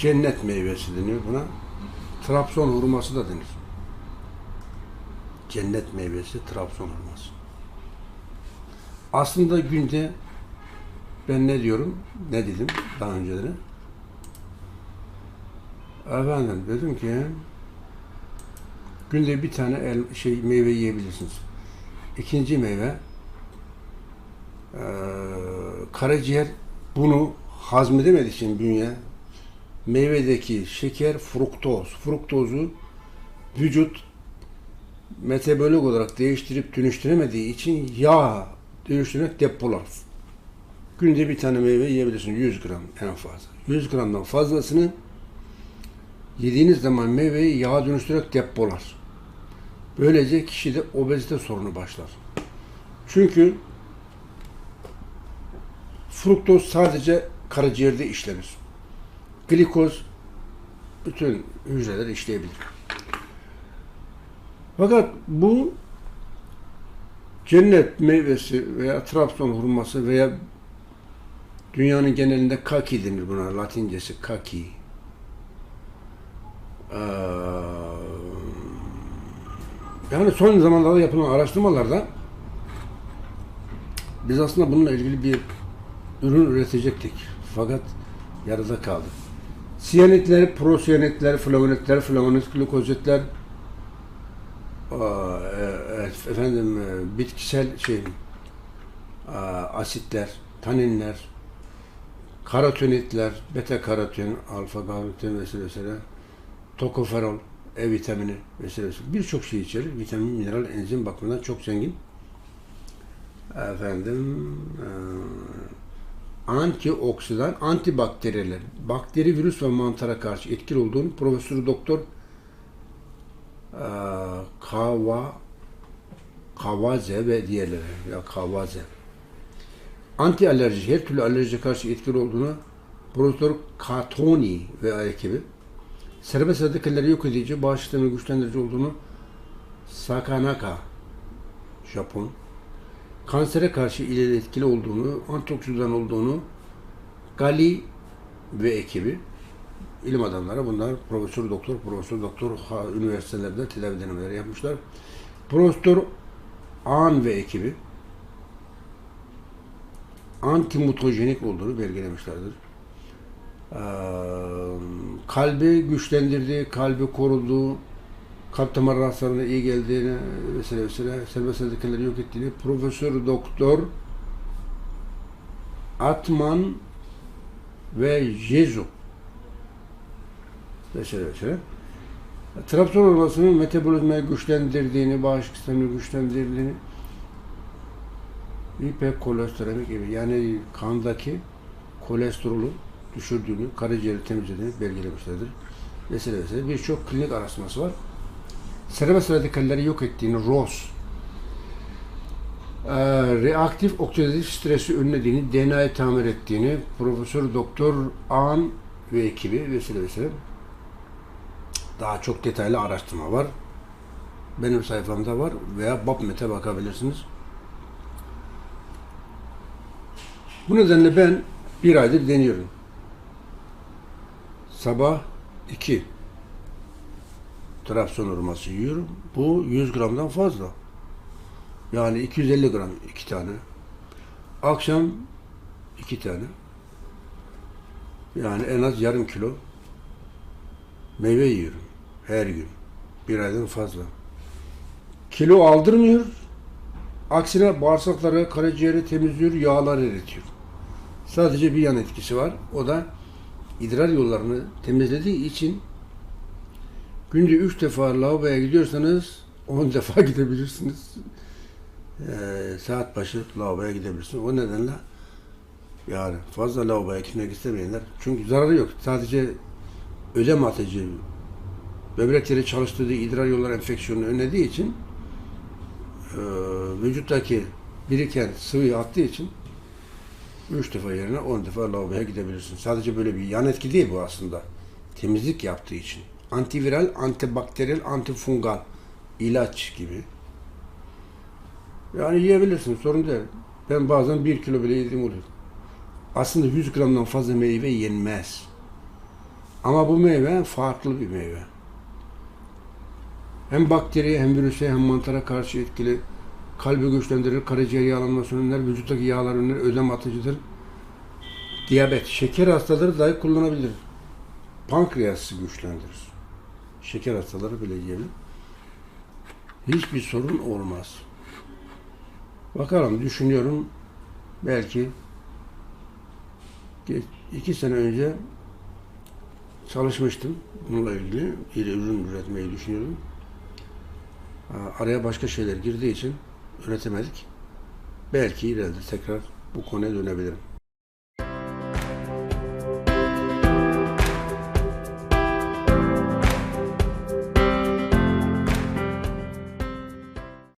cennet meyvesi deniyor buna. Trabzon hurması da denir. Cennet meyvesi, Trabzon hurması. Aslında günde ben ne diyorum, ne dedim daha önceleri? Efendim dedim ki günde bir tane el, şey meyve yiyebilirsiniz. İkinci meyve eee karaciğer bunu hazmedemediği için bünye meyvedeki şeker fruktoz. Fruktozu vücut metabolik olarak değiştirip dönüştüremediği için yağ dönüştürerek depolar. Günde bir tane meyve yiyebilirsin 100 gram en fazla. 100 gramdan fazlasını yediğiniz zaman meyveyi yağa dönüştürerek depolar. Böylece kişide obezite sorunu başlar. Çünkü fruktoz sadece karaciğerde işlenir. Glikoz bütün hücreler işleyebilir. Fakat bu cennet meyvesi veya Trabzon hurması veya dünyanın genelinde kaki denir buna. Latincesi kaki. Ee, yani son zamanlarda yapılan araştırmalarda biz aslında bununla ilgili bir ürün üretecektik. Fakat yarıda kaldı. Siyanitler, prosiyanitler, flavonitler, flavonoid glukozitler, e, e, efendim e, bitkisel şey asitler, taninler, karotenitler, beta karoten, alfa karoten vesaire vesaire, tokoferol, E vitamini vesaire vesaire. Birçok şey içerir. Vitamin, mineral, enzim bakımından çok zengin. Efendim eee antioksidan, antibakteriyel, bakteri, virüs ve mantara karşı etkili olduğunu Profesör Doktor Kava Kavaze ve diğerleri ya Kavaze. Anti alerji, her türlü alerjiye karşı etkili olduğunu Profesör Katoni ve ekibi serbest radikalleri yok edici, bağışıklığını güçlendirici olduğunu Sakanaka Japon kansere karşı ileri etkili olduğunu, antioksidan olduğunu Gali ve ekibi ilim adamları bunlar profesör doktor, profesör doktor üniversitelerde tedavi denemeleri yapmışlar. Profesör An ve ekibi antimutojenik olduğunu belgelemişlerdir. Ee, kalbi güçlendirdi, kalbi korudu, kalp damar rahatsızlarına iyi geldiğini vesaire vesaire serbest radikaleri yok ettiğini Profesör Doktor Atman ve Jesu vesaire vesaire. Trabzon olmasının metabolizmayı güçlendirdiğini, bağışıklık sistemini güçlendirdiğini hiperkolesterolemik gibi yani kandaki kolesterolü düşürdüğünü, karaciğeri temizlediğini belgelemişlerdir. Vesaire vesaire. Birçok klinik araştırması var serbest radikalleri yok ettiğini ROS, e, reaktif oksidatif stresi önlediğini, DNA'yı tamir ettiğini Profesör Doktor An ve ekibi vesaire vesaire daha çok detaylı araştırma var. Benim sayfamda var veya BabMet'e bakabilirsiniz. Bu nedenle ben bir aydır deniyorum. Sabah 2 Trabzon hurması yiyorum. Bu 100 gramdan fazla. Yani 250 gram iki tane. Akşam iki tane. Yani en az yarım kilo meyve yiyorum. Her gün. Bir aydan fazla. Kilo aldırmıyor. Aksine bağırsakları, karaciğeri temizliyor, yağlar eritiyor. Sadece bir yan etkisi var. O da idrar yollarını temizlediği için Günde üç defa lavaboya gidiyorsanız on defa gidebilirsiniz. Ee, saat başı lavaboya gidebilirsiniz. O nedenle yani fazla lavaboya gitmek istemeyenler çünkü zararı yok. Sadece ödem atıcı böbrekleri çalıştırdığı idrar yolları enfeksiyonunu önlediği için e, vücuttaki biriken sıvıyı attığı için üç defa yerine on defa lavaboya gidebilirsin. Sadece böyle bir yan etki değil bu aslında. Temizlik yaptığı için antiviral, antibakteriyel, antifungal ilaç gibi. Yani yiyebilirsin, sorun değil. Ben bazen bir kilo bile yediğim oluyor. Aslında 100 gramdan fazla meyve yenmez. Ama bu meyve farklı bir meyve. Hem bakteriye hem virüse hem mantara karşı etkili. Kalbi güçlendirir, karaciğer yağlanmasını önler, vücuttaki yağları önler, ödem atıcıdır. Diyabet, şeker hastaları dahi kullanabilir. Pankreası güçlendirir. Şeker hastaları bile yiyebilir. Hiçbir sorun olmaz. Bakalım, düşünüyorum. Belki iki sene önce çalışmıştım bununla ilgili. Bir ürün üretmeyi düşünüyordum. Araya başka şeyler girdiği için üretemedik. Belki ileride tekrar bu konuya dönebilirim.